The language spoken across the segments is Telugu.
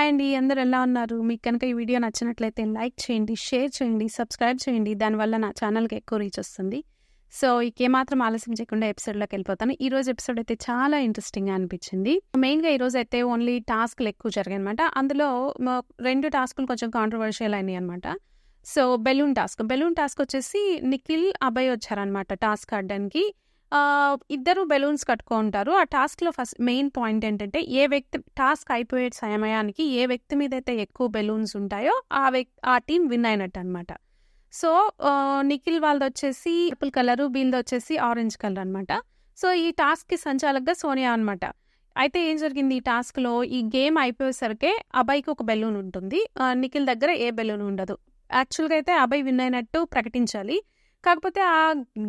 హాయ్ అండి అందరు ఎలా ఉన్నారు? మీకు కనుక ఈ వీడియో నచ్చినట్లయితే లైక్ చేయండి షేర్ చేయండి సబ్స్క్రైబ్ చేయండి. దానివల్ల నా ఛానల్కి ఎక్కువ రీచ్ వస్తుంది. సో ఏమాత్రం ఆలస్యం చేయకుండా ఎపిసోడ్లోకి వెళ్ళిపోతాను. ఈ రోజు ఎపిసోడ్ అయితే చాలా ఇంట్రెస్టింగ్గా అనిపించింది. మెయిన్గా ఈరోజు అయితే ఓన్లీ టాస్క్లు ఎక్కువ జరిగాయి అనమాట అందులో రెండు టాస్కులు కొంచెం కాంట్రవర్షియల్ అయినాయి అనమాట so balloon task. Balloon task వచ్చేసి నిఖిల్ అభయ్ వచ్చారనమాట టాస్క్ ఆడడానికి. ఇద్దరు బెలూన్స్ కట్టుకుంటారు. ఆ టాస్క్లో ఫస్ట్ మెయిన్ పాయింట్ ఏంటంటే ఏ వ్యక్తి టాస్క్ అయిపోయే సమయానికి ఏ వ్యక్తి మీద అయితే ఎక్కువ బెలూన్స్ ఉంటాయో ఆ వ్యక్తి ఆ టీం విన్ అయినట్టు అనమాట సో నిఖిల్ వాళ్ళది వచ్చేసి పర్పుల్ కలరు వీళ్ళది వచ్చేసి ఆరెంజ్ కలర్ అనమాట సో ఈ టాస్క్కి సంచాలకగా సోనియా అనమాట అయితే ఏం జరిగింది ఈ టాస్క్లో? ఈ గేమ్ అయిపోయేసరికే అబ్బాయికి ఒక బెలూన్ ఉంటుంది. నిఖిల్ దగ్గర ఏ బెలూన్ ఉండదు. యాక్చువల్గా అయితే అబ్బాయి విన్ అయినట్టు ప్రకటించాలి. కాకపోతే ఆ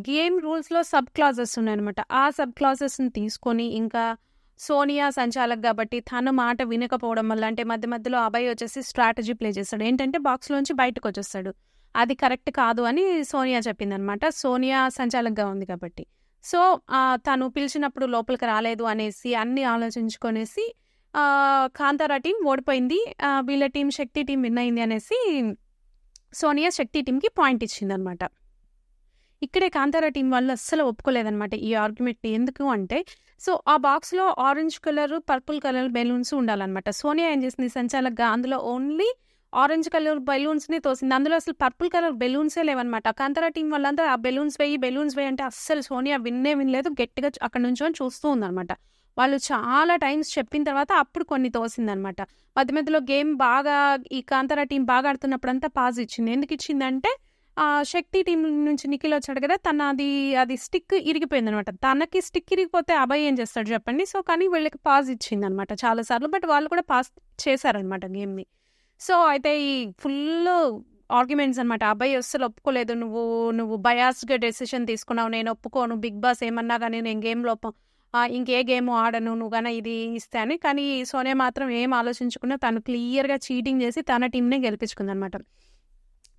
గేమ్ రూల్స్లో సబ్ క్లాజెస్ ఉన్నాయన్నమాట. ఆ సబ్ క్లాజెస్ని తీసుకొని ఇంకా సోనియా సంచాలక్ కాబట్టి తన మాట వినకపోవడం వల్ల అంటే మధ్య మధ్యలో అబ్బాయి వచ్చేసి స్ట్రాటజీ ప్లే చేస్తాడు. ఏంటంటే బాక్స్లోంచి బయటకు వచ్చేస్తాడు అది కరెక్ట్ కాదు అని సోనియా చెప్పిందనమాట సోనియా సంచాలకగా ఉంది కాబట్టి. సో తను పిలిచినప్పుడు లోపలికి రాలేదు అనేసి అన్ని ఆలోచించుకొనేసి కాంతారా టీం ఓడిపోయింది. వీళ్ళ టీం శక్తి టీం విన్ అయింది అనేసి సోనియా శక్తి టీంకి పాయింట్ ఇచ్చిందనమాట ఇక్కడే కాంతారా టీం వాళ్ళు అస్సలు ఒప్పుకోలేదనమాట ఈ ఆర్గ్యుమెంట్ ఎందుకు అంటే సో ఆ బాక్స్లో orange colour purple colour balloons ఉండాలన్నమాట. సోనియా ఏం చేసింది? సంచాలకుగా అందులో ఓన్లీ ఆరెంజ్ కలర్ బెలూన్స్ని తోసింది. అందులో అసలు పర్పుల్ కలర్ బెలూన్సే లేవన్నమాట. కాంతారా టీం వాళ్ళంతా ఆ బెలూన్స్ వేయి బెలూన్స్ వేయి అంటే అస్సలు సోనియా విన్నే వినలేదు. గట్టిగా అక్కడ నుంచి చూస్తూ ఉందన్నమాట. వాళ్ళు చాలా టైమ్స్ చెప్పిన తర్వాత అప్పుడు కొన్ని తోసిందనమాట మధ్య మధ్యలో గేమ్ బాగా ఈ కాంతారా టీం బాగా ఆడుతున్నప్పుడంతా పాజ్ ఇచ్చింది. ఎందుకు ఇచ్చిందంటే శక్తి టీం నుంచి నిఖిల్ వచ్చాడు కదా తన అది అది స్టిక్ ఇరిగిపోయింది అనమాట తనకి స్టిక్ ఇరిగిపోతే అబ్బాయి ఏం చేస్తాడు చెప్పండి. సో కానీ వీళ్ళకి పాజ్ ఇచ్చింది అనమాట చాలా సార్లు. బట్ వాళ్ళు కూడా పాస్ చేశారనమాట గేమ్ని. సో అయితే ఈ ఫుల్ ఆర్గ్యుమెంట్స్ అనమాట. అబ్బాయి అస్సలు ఒప్పుకోలేదు. నువ్వు నువ్వు బయాస్గా డెసిషన్ తీసుకున్నావు. నేను ఒప్పుకోను. బిగ్ బాస్ ఏమన్నా కానీ నేను గేమ్ గేమ్లో ఇంకే గేమ్ ఆడను. నువ్వు కానీ ఇది ఇస్తే అని. కానీ సోనే మాత్రం ఏం ఆలోచించుకున్నా తను క్లియర్గా చీటింగ్ చేసి తన టీంనే గెలిపించుకుంది అనమాట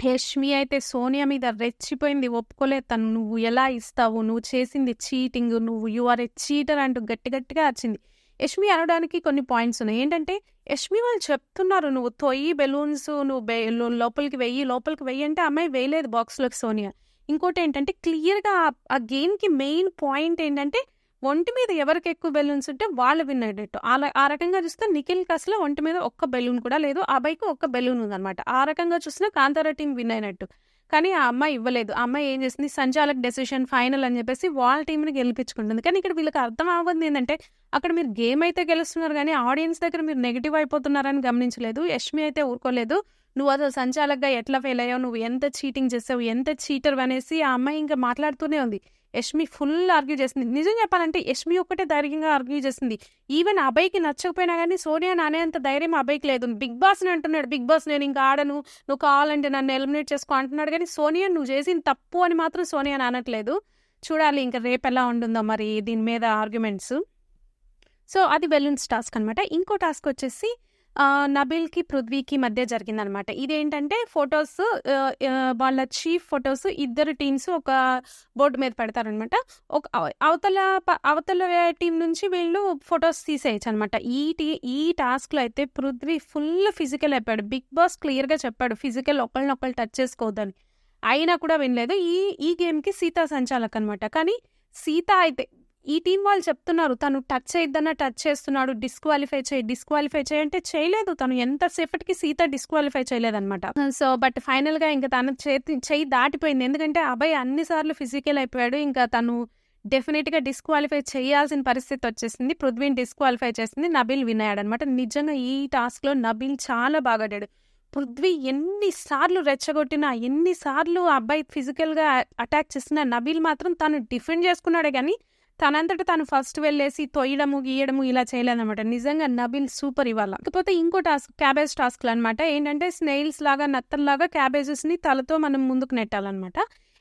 యష్మి అయితే సోనియా మీద రెచ్చిపోయింది ఒప్పుకోలేదు. తను నువ్వు ఎలా ఇస్తావు? నువ్వు చేసింది చీటింగ్ నువ్వు యు ఆర్ ఏ చీటర్ అంటూ గట్టి గట్టిగా వచ్చింది యష్మి అనడానికి కొన్ని పాయింట్స్ ఉన్నాయి. ఏంటంటే యష్మి వాళ్ళు చెప్తున్నారు నువ్వు తొయ్యి బెలూన్స్ నువ్వు లోపలికి వెయ్యి లోపలికి వెయ్యి అంటే అమ్మాయి వేయలేదు బాక్స్లోకి సోనియా. ఇంకోటి ఏంటంటే క్లియర్గా ఆ గేమ్కి మెయిన్ పాయింట్ ఏంటంటే ఒంటి మీద ఎవరికి ఎక్కువ బెలూన్స్ ఉంటే వాళ్ళు విన్ అయ్యేటట్టు. అలా ఆ రకంగా చూస్తే నిఖిల్ కాస్లో ఒంటి మీద ఒక్క బెలూన్ కూడా లేదు. ఆ అబ్బాయికి ఒక్క బెలూన్ ఉందన్నమాట. ఆ రకంగా చూసినా కాంతారా టీం విన్ అయినట్టు. కానీ ఆ అమ్మాయి ఇవ్వలేదు. ఆ అమ్మాయి ఏం చేసింది? సంచాలక్ డెసిషన్ ఫైనల్ అని చెప్పేసి వాళ్ళ టీంని గెలిపించుకుంటుంది. కానీ ఇక్కడ వీళ్ళకి అర్థం అవ్వదు ఏంటంటే అక్కడ మీరు గేమ్ అయితే గెలుస్తున్నారు కానీ ఆడియన్స్ దగ్గర మీరు నెగిటివ్ అయిపోతున్నారని గమనించలేదు. యష్మి అయితే ఊరుకోలేదు. నువ్వు అసలు సంచాలకగా ఎట్లా ఫెయిల్ అయ్యావు? నువ్వు ఎంత చీటింగ్ చేసావు? ఎంత చీటర్ అనేసి ఆ అమ్మాయి ఇంకా మాట్లాడుతూనే ఉంది. యష్మి ఫుల్ ఆర్గ్యూ చేసింది. నిజం చెప్పాలంటే యష్మి ఒక్కటే ధైర్యంగా ఆర్గ్యూ చేసింది. ఈవెన్ అబ్బాయికి నచ్చకపోయినా కానీ సోనియా నానే అంత ధైర్యం అబ్బాయికి లేదు. బిగ్ బాస్ అంటున్నాడు. బిగ్ బాస్ నేను ఇంకా ఆడను. నువ్వు కావాలంటే నన్ను ఎలిమినేట్ చేసుకో అంటున్నాడు. కానీ సోనియా నువ్వు చేసిన తప్పు అని మాత్రం సోనియా నానట్లేదు. చూడాలి ఇంకా రేపు ఎలా ఉంటుందో మరి దీని మీద ఆర్గ్యుమెంట్స్. సో అది బెలూన్స్ టాస్క్ అనమాట ఇంకో టాస్క్ వచ్చేసి నబిల్కి పృథ్వీకి మధ్య జరిగిందనమాట ఇదేంటంటే ఫొటోస్ వాళ్ళ చీఫ్ ఫొటోస్ ఇద్దరు టీమ్స్ ఒక బోర్డు మీద పెడతారనమాట ఒక అవతల అవతల టీం నుంచి వీళ్ళు ఫొటోస్ తీసేయచ్చు అనమాట ఈ టీ ఈ టాస్క్లో అయితే పృథ్వీ ఫుల్ ఫిజికల్ అయిపోయాడు. బిగ్ బాస్ క్లియర్గా చెప్పాడు ఫిజికల్ ఒకళ్ళనొకళ్ళు టచ్ చేసుకోవద్దని. అయినా కూడా వినలేదు. ఈ ఈ గేమ్కి సీతా సంచాలక్ అనమాట కానీ సీత అయితే ఈ టీం వాళ్ళు చెప్తున్నారు తను టచ్ చేయొద్దన్నా టచ్ చేస్తున్నాడు డిస్క్వాలిఫై చేయి డిస్క్వాలిఫై చేయి అంటే చేయలేదు తను. ఎంతసేపటికి సీత డిస్క్వాలిఫై చేయలేదన్నమాట. సో బట్ ఫైనల్గా ఇంకా తన చేతి చెయ్యి దాటిపోయింది. ఎందుకంటే అబ్బాయి అన్నిసార్లు ఫిజికల్ అయిపోయాడు. ఇంకా తను డెఫినెట్గా డిస్క్వాలిఫై చేయాల్సిన పరిస్థితి వచ్చేసింది. పృథ్వీని డిస్క్వాలిఫై చేసింది. నబిల్ విన్ అయ్యాడు అనమాట నిజంగా ఈ టాస్క్లో నబిల్ చాలా బాగా ఆడాడు. పృథ్వీ ఎన్నిసార్లు రెచ్చగొట్టినా ఎన్నిసార్లు ఆ అబ్బాయి ఫిజికల్గా అటాక్ చేసినా నబిల్ మాత్రం తను డిఫెండ్ చేసుకున్నాడే కానీ తనంతట తను ఫస్ట్ వెళ్ళేసి తొయ్యడము గీయడము ఇలా చేయలేదన్నమాట. నిజంగా నబిల్ సూపర్ ఇవాళ. కాకపోతే ఇంకో టాస్క్ క్యాబేజ్ టాస్క్ అనమాట ఏంటంటే స్నేల్స్ లాగా నత్తల్లాగా క్యాబేజెస్ని తలతో మనం ముందుకు నెట్టాలన్నమాట.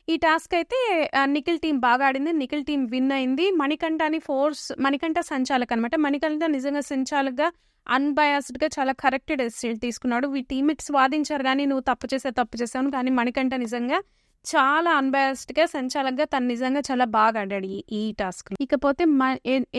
ఈ టాస్క్ అయితే ఆ, నిఖిల్ టీం బాగా ఆడింది. నిఖిల్ టీం విన్ అయింది. మణికంఠ అని ఫోర్స్ మణికంఠ సంచాలక్ అనమాట మణికంఠ నిజంగా సంచాలక్గా అన్బయాస్డ్గా చాలా కరెక్ట్ డెసిషన్ తీసుకున్నాడు. వీ టీమేట్స్ వాదించారు కానీ నువ్వు తప్పు చేసే తప్పు చేసావు కానీ మణికంఠ నిజంగా చాలా అన్‌బయాస్డ్‌గా, సంచాలకంగా తను నిజంగా చాలా బాగా ఆడాడు ఈ ఈ ఇకపోతే మ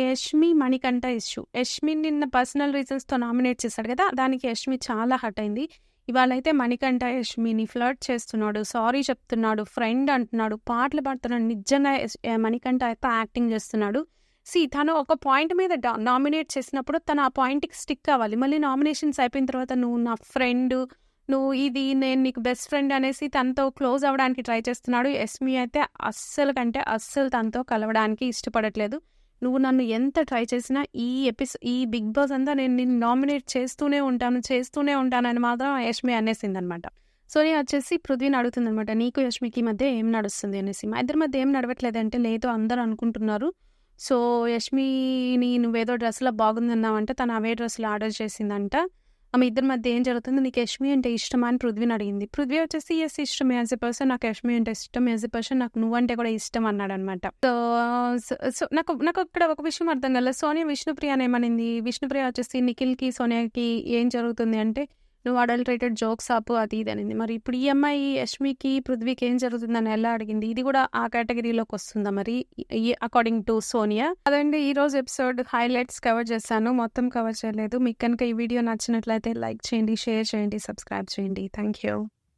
యష్మి, మణికంఠ ఇష్యూ. యష్మి నిన్న పర్సనల్ రీజన్స్‌తో నామినేట్ చేశాడు కదా! దానికి యష్మి చాలా హర్ట్ అయింది. ఇవాళైతే మణికంఠ యష్మిని ఫ్లర్ట్ చేస్తున్నాడు. సారీ చెప్తున్నాడు. ఫ్రెండ్ అంటున్నాడు. పాటలు పాడుతున్నాడు. నిజంగా మణికంఠ అయితే యాక్టింగ్ చేస్తున్నాడు. సి తను ఒక పాయింట్ మీద నామినేట్ చేసినప్పుడు తను ఆ పాయింట్‌కి స్టిక్ అవ్వాలి. మళ్ళీ నామినేషన్స్ అయిపోయిన తర్వాత నువ్వు నా ఫ్రెండు, నువ్వు ఇది నేను నీకు బెస్ట్ ఫ్రెండ్ అనేసి తనతో క్లోజ్ అవ్వడానికి ట్రై చేస్తున్నాడు. యష్మి అయితే అస్సలు కంటే అస్సలు తనతో కలవడానికి ఇష్టపడట్లేదు. నువ్వు నన్ను ఎంత ట్రై చేసినా ఈ ఎపిసో ఈ బిగ్ బాస్ అంతా నేను నిన్ను నామినేట్ చేస్తూనే ఉంటాను, చేస్తూనే ఉంటానని మాత్రం యష్మి అనేసిందనమాట. సోనియా వచ్చేసి పృథ్వీని అడుగుతుందనమాట. నీకు యష్మికి మధ్య ఏం నడుస్తుంది అనేసి. మా ఇద్దరి మధ్య ఏం నడవట్లేదంటే లేదు అందరూ అనుకుంటున్నారు. సో యష్మిని నువ్వేదో డ్రెస్‌లో బాగుందన్నావంటే తను అవే డ్రెస్సులు ఆర్డర్ చేసిందంట. మీ ఇద్దరి మధ్య ఏం జరుగుతుంది? నీకు యష్మి అంటే ఇష్టమా అని పృథ్వీని అడిగింది. పృథ్వీ వచ్చేసి ఎస్ ఇష్టం యాజ్ ఎ పర్సన్ నాకు యష్మి అంటే ఇష్టం. యాజ్ ఎ పర్సన్ నాకు నువ్వంటే కూడా ఇష్టం అన్నాడనమాట. సో సో సో నాకు నాకు ఇక్కడ ఒక విషయం అర్థం కాలేదు. సోనియా విష్ణుప్రియ ఏమనింది? విష్ణుప్రియ వచ్చేసి నిఖిల్‌కి, సోనియాకి ఏం జరుగుతుంది అంటే నువ్వు అడల్టరేటెడ్ జోక్స్ ఆపు అది ఇది అనింది. మరి ఇప్పుడు ఈ అమ్మాయి యష్మికి, పృథ్వీకి ఏం జరుగుతుందని ఎలా అడిగింది? ఇది కూడా ఆ కేటగిరీలోకి వస్తుందా మరి? ఈ అకార్డింగ్ టు సోనియా. అదండి ఈరోజు ఎపిసోడ్ హైలైట్స్ కవర్ చేశాను. మొత్తం కవర్ చేయలేదు. మీకు కనుక ఈ వీడియో నచ్చినట్లయితే లైక్ చేయండి, షేర్ చేయండి, సబ్స్క్రైబ్ చేయండి. Thank you.